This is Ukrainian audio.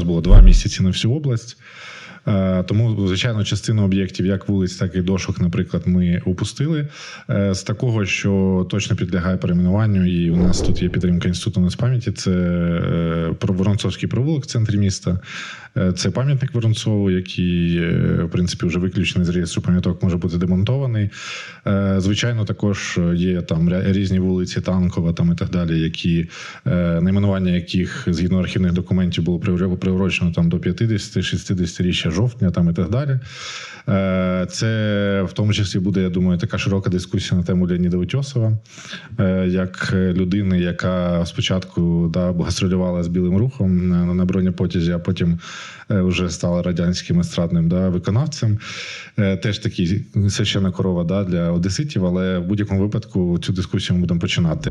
нас було два місяці на всю область. Е, Тому, звичайно, частину об'єктів, як вулиць, так і дошок, наприклад, ми упустили. Е, З такого, що точно підлягає перейменуванню, і у нас тут є підтримка інституту нацпам'яті. Це е, Воронцовський провулок в центрі міста. Е, Це пам'ятник Воронцову, який, е, в принципі, вже виключений з реєстру пам'яток, може бути демонтований. Е, Звичайно, також є там різні вулиці Танкова там і так далі, які найменування яких згідно архівних документів було приурочено там до 50-60 річчя жовтня, там і так далі. Це в тому числі буде, я думаю, така широка дискусія на тему Леоніда Утьосова, як людини, яка спочатку да, гастролювала з білим рухом на, бронепотязі, а потім вже стала радянським естрадним да, виконавцем. Е, Теж такий священа корова да, для одеситів, але в будь-якому випадку цю дискусію ми будемо починати.